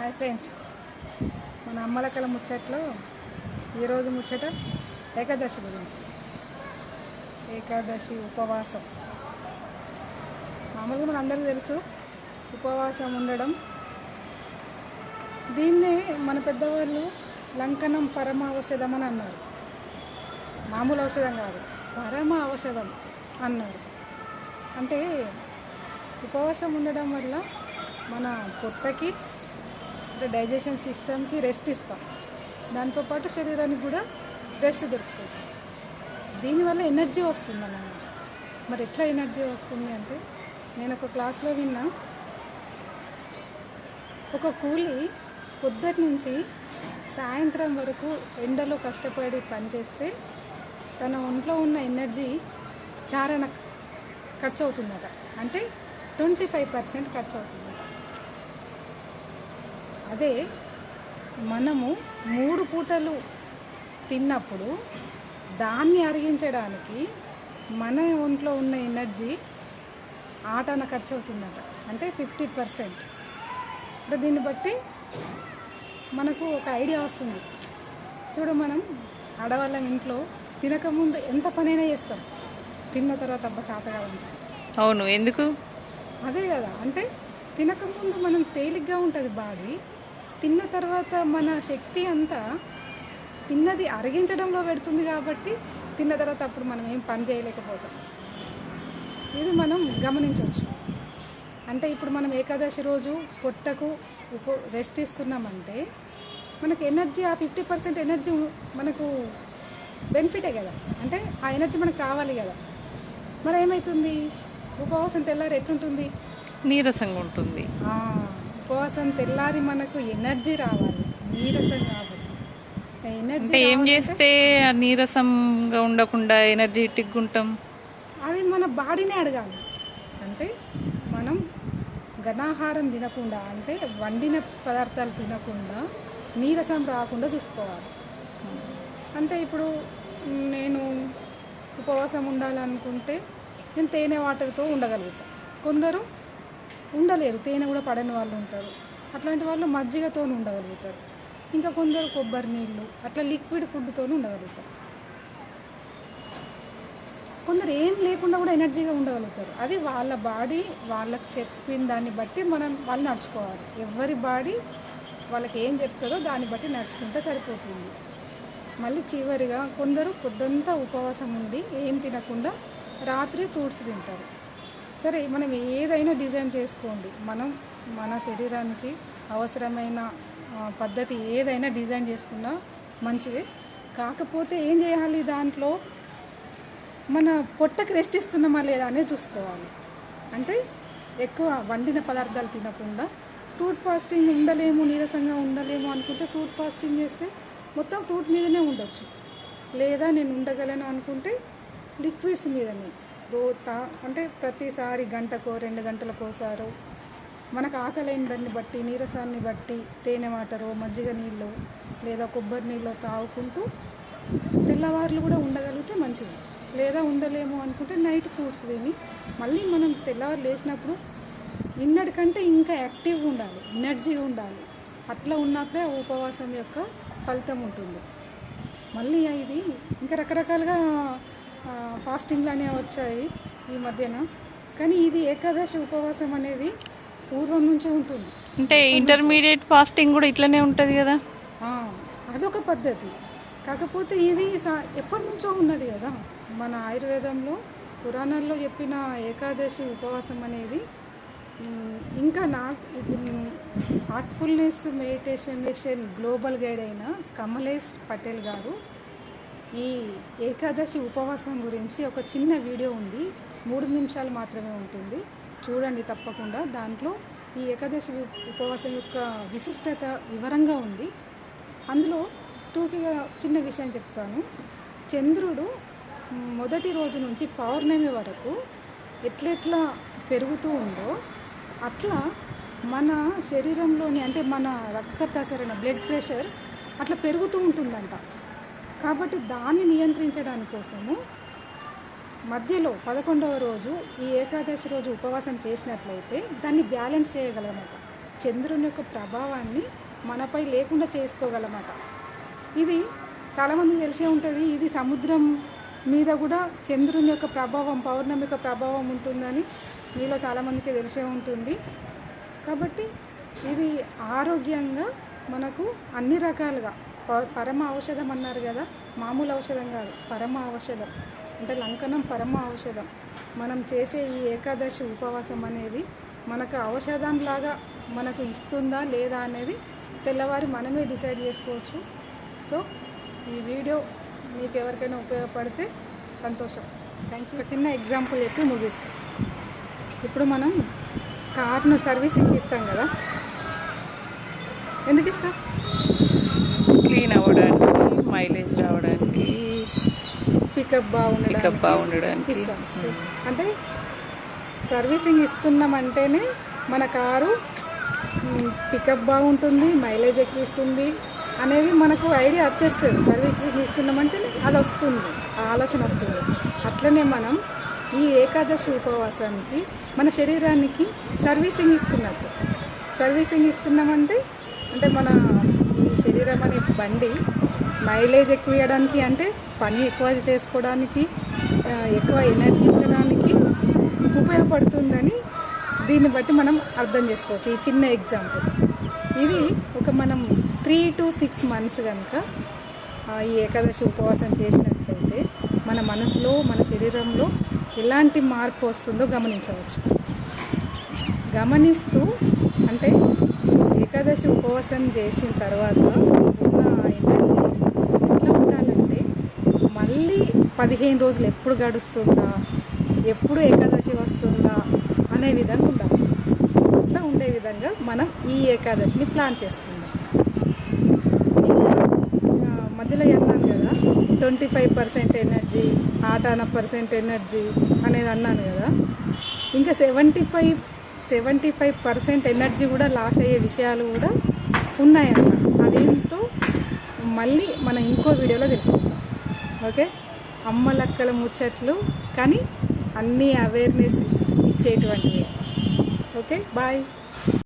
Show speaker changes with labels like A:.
A: Hi friends. మన అమ్మలకల ముచ్చట్లో ఈరోజు ముచ్చట ఏకాదశి గురించి. ఏకాదశి ఉపవాసం. మామూలుగా మన అందరికీ తెలుసు ఉపవాసం ఉండడం. దీన్నే మన పెద్దవాళ్ళు లంకనం పరమ ఔషధం అని అన్నారు. మామూలు ఔషధం కాదు పరమ ఔషధం అన్నారు. అంటే ఉపవాసం ఉండడం వల్ల మన పొట్టకి అంటే డైజెషన్ సిస్టమ్కి రెస్ట్ ఇస్తాం. దాంతోపాటు శరీరానికి కూడా రెస్ట్ దొరుకుతుంది. దీనివల్ల ఎనర్జీ వస్తుంది అన్నమాట మరి ఎట్లా ఎనర్జీ వస్తుంది అంటే నేను ఒక క్లాస్లో విన్నా ఒక కూలి పొద్దుటి నుంచి సాయంత్రం వరకు ఎండలో కష్టపడి పనిచేస్తే తన ఒంట్లో ఉన్న ఎనర్జీ చారణ ఖర్చు అవుతుందట అంటే ట్వంటీ ఫైవ్ పర్సెంట్ ఖర్చు అవుతుంది అదే మనము మూడు పూటలు తిన్నప్పుడు దాన్ని అరిగించడానికి మన ఒంట్లో ఉన్న ఎనర్జీ ఆటన ఖర్చు అవుతుందట అంటే ఫిఫ్టీ పర్సెంట్. అంటే దీన్ని బట్టి మనకు ఒక ఐడియా వస్తుంది. చూడు మనం ఆడవాళ్ళం ఇంట్లో తినకముందు ఎంత పనైనా చేస్తాం. తిన్న తర్వాత అబ్బా చేత కాదంటాం
B: అవును ఎందుకు?
A: అదే కదా అంటే తినకముందు మనం తేలిగ్గా ఉంటుంది బాడీ. తిన్న తర్వాత మన శక్తి అంతా తిన్నది అరిగించడంలో పెడుతుంది కాబట్టి తిన్న తర్వాత అప్పుడు మనం ఏం పని చేయలేకపోతాం. ఇది మనం గమనించవచ్చు. అంటే ఇప్పుడు మనం ఏకాదశి రోజు పొట్టకు ఉప రెస్ట్ ఇస్తున్నామంటే మనకు ఎనర్జీ ఆ ఫిఫ్టీ పర్సెంట్ ఎనర్జీ మనకు బెనిఫిటే కదా. అంటే ఆ ఎనర్జీ మనకు రావాలి కదా. మరి ఏమవుతుంది ఉపవాసం తెల్లారి ఎట్లుంటుంది?
B: నీరసంగా ఉంటుంది.
A: ఉపవాసం తెల్లారి మనకు ఎనర్జీ రావాలి నీరసం కాబట్టి ఎనర్జీ
B: అంటే ఏం చేస్తే నీరసంగా ఉండకుండా ఎనర్జెటిక్గా ఉంటాం
A: అది మన బాడీనే అడగాలి. అంటే మనం ఘనాహారం తినకుండా అంటే వండిన పదార్థాలు తినకుండా నీరసం రాకుండా చూసుకోవాలి. అంటే ఇప్పుడు నేను ఉపవాసం ఉండాలనుకుంటే నేను తేనె వాటర్తో ఉండగలుగుతాను కొందరు ఉండలేరు. తేనె కూడా పడని వాళ్ళు ఉంటారు. అట్లాంటి వాళ్ళు మజ్జిగతో ఉండగలుగుతారు. ఇంకా కొందరు కొబ్బరి నీళ్ళు అట్లా లిక్విడ్ ఫుడ్తో ఉండగలుగుతారు. కొందరు ఏం లేకుండా కూడా ఎనర్జీగా ఉండగలుగుతారు. అది వాళ్ళ బాడీ వాళ్ళకి చెప్పిన దాన్ని బట్టి మనం వాళ్ళు నడుచుకోవాలి. ఎవరి బాడీ వాళ్ళకి ఏం చెప్తుందో దాన్ని బట్టి నడుచుకుంటే సరిపోతుంది. మళ్ళీ చివరిగా కొందరు పొద్దంతా ఉపవాసం ఉండి ఏం తినకుండా రాత్రి ఫ్రూట్స్ తింటారు. సరే మనం ఏదైనా డిజైన్ చేసుకోండి. మనం మన శరీరానికి అవసరమైన పద్ధతి ఏదైనా డిజైన్ చేసుకున్నా మంచిదే. కాకపోతే ఏం చేయాలి దాంట్లో? మన పొట్టకు రెస్ట్ ఇస్తున్నామా లేదా అనేది చూసుకోవాలి. అంటే ఎక్కువ వండిన పదార్థాలు తినకుండా ఫ్రూట్ ఫాస్టింగ్ ఉండలేము నీరసంగా ఉండలేము అనుకుంటే ఫ్రూట్ ఫాస్టింగ్ చేస్తే మొత్తం ఫ్రూట్ మీదనే ఉండొచ్చు. లేదా నేను ఉండగలను అనుకుంటే లిక్విడ్స్ మీదనే. రోత అంటే ప్రతిసారి గంటకో రెండు గంటలకోసారో మనకు ఆకలైన దాన్ని బట్టి నీరసాన్ని బట్టి తేనె వాటరో మజ్జిగ నీళ్ళు లేదా కొబ్బరి నీళ్ళు తాగుకుంటూ తెల్లవారులు కూడా ఉండగలిగితే మంచిది. లేదా ఉండలేము అనుకుంటే నైట్ ఫ్రూట్స్ తిని మళ్ళీ మనం తెల్లవారు లేచినప్పుడు నిన్నటికంటే ఇంకా యాక్టివ్గా ఉండాలి ఎనర్జీగా ఉండాలి. అట్లా ఉన్నప్పుడే ఉపవాసం యొక్క ఫలితం ఉంటుంది. మళ్ళీ ఇది ఇంకా రకరకాలుగా ఆ, ఫాస్టింగ్లు అనేవి వచ్చాయి ఈ మధ్యన. కానీ ఇది ఏకాదశి ఉపవాసం అనేది పూర్వం నుంచే ఉంటుంది.
B: అంటే ఇంటర్మీడియట్ ఫాస్టింగ్ కూడా ఇట్లనే ఉంటుంది కదా?
A: అదొక పద్ధతి. కాకపోతే ఇది ఎప్పటి నుంచో ఉన్నది కదా. మన ఆయుర్వేదంలో పురాణాల్లో చెప్పిన ఏకాదశి ఉపవాసం అనేది ఇంకా నా హార్ట్ఫుల్నెస్ మెడిటేషన్ గ్లోబల్ గైడ్ అయిన కమలేష్ పటేల్ గారు ఈ ఏకాదశి ఉపవాసం గురించి ఒక చిన్న వీడియో ఉంది. మూడు నిమిషాలు మాత్రమే ఉంటుంది. చూడండి తప్పకుండా. దాంట్లో ఈ ఏకాదశి ఉపవాసం యొక్క విశిష్టత వివరంగా ఉంది. అందులో టూకిగా చిన్న విషయం చెప్తాను. చంద్రుడు మొదటి రోజు నుంచి పౌర్ణమి వరకు ఎట్లెట్లా పెరుగుతూ ఉందో అట్లా మన శరీరంలోని అంటే మన రక్త ప్రసరణ బ్లడ్ ప్రెషర్ అట్లా పెరుగుతూ ఉంటుందంట. కాబట్టి దాన్ని నియంత్రించడాని కోసము మధ్యలో పదకొండవ రోజు ఈ ఏకాదశి రోజు ఉపవాసం చేసినట్లయితే దాన్ని బ్యాలెన్స్ చేయగలమట. చంద్రుని యొక్క ప్రభావాన్ని మనపై లేకుండా చేసుకోగలమట. ఇది చాలామందికి తెలిసే ఉంటుంది ఇది సముద్రం మీద కూడా చంద్రుని యొక్క ప్రభావం పౌర్ణమి యొక్క ప్రభావం ఉంటుందని మీలో చాలామందికి తెలిసే ఉంటుంది. కాబట్టి ఇది ఆరోగ్యంగా మనకు అన్ని రకాలుగా పరమ ఔషధం అన్నారు కదా? మామూలు ఔషధం కాదు. పరమ ఔషధం. అంటే లంకనం పరమ ఔషధం. మనం చేసే ఈ ఏకాదశి ఉపవాసం అనేది మనకు ఔషధంలాగా మనకు ఇస్తుందా లేదా అనేది తెల్లవారి మనమే డిసైడ్ చేసుకోవచ్చు. సో ఈ వీడియో మీకు ఎవరికైనా ఉపయోగపడితే సంతోషం. థ్యాంక్ యూ ఒక చిన్న ఎగ్జాంపుల్ చెప్పి ముగిస్తాం. ఇప్పుడు మనం కార్ను సర్వీసింగ్ ఇస్తాం కదా? ఎందుకు ఇస్తాం? పికప్
B: పికప్ బాగుండడానికి.
A: ఇస్తాం. అంటే సర్వీసింగ్ ఇస్తున్నామంటేనే మన కారు పికప్ బాగుంటుంది మైలేజ్ ఎక్కిస్తుంది అనేది మనకు ఐడియా వచ్చేస్తుంది. సర్వీసింగ్ ఇస్తున్నామంటే అది వస్తుంది ఆ ఆలోచన వస్తుంది. అట్లనే మనం ఈ ఏకాదశి ఉపవాసానికి మన శరీరానికి సర్వీసింగ్ ఇస్తున్నట్టు. సర్వీసింగ్ ఇస్తున్నామంటే అంటే మన ఈ శరీరం అనే బండి మైలేజ్ ఎక్కువ ఇవ్వడానికి అంటే పని ఎక్కువ చేసుకోవడానికి ఎక్కువ ఎనర్జీ ఇవ్వడానికి ఉపయోగపడుతుందని దీన్ని బట్టి మనం అర్థం చేసుకోవచ్చు. ఈ చిన్న ఎగ్జాంపుల్. ఇది ఒక మనం త్రీ టు సిక్స్ మంత్స్ కనుక ఈ ఏకాదశి ఉపవాసం చేసినట్లయితే మన మనసులో మన శరీరంలో ఎలాంటి మార్పు వస్తుందో గమనించవచ్చు. గమనిస్తూ అంటే ఏకాదశి ఉపవాసం చేసిన తర్వాత ఉన్న ఎనర్జీ ఎట్లా ఉండాలంటే మళ్ళీ పదిహేను రోజులు ఎప్పుడు గడుస్తుందా? ఎప్పుడు ఏకాదశి వస్తుందా? అనే విధంగా ఉండాలి. అట్లా ఉండే విధంగా మనం ఈ ఏకాదశిని ప్లాన్ చేసుకుందాం. ఇంకా మధ్యలో అన్నాను కదా ట్వంటీ ఫైవ్ పర్సెంట్ ఎనర్జీ ఆటాన పర్సెంట్ ఎనర్జీ అనేది అన్నాను కదా. ఇంకా seventy five seventy five percent energy కూడా లాస్ అయ్యే విషయాలు కూడా ఉన్నాయన్న అదేంటో మళ్ళీ మనం ఇంకో వీడియోలో తెలుసుకుందాం. ఓకే? అమ్మ లక్కల ముచ్చట్లు కానీ అన్నీ అవేర్నెస్ ఇచ్చేటువంటివి. Okay bye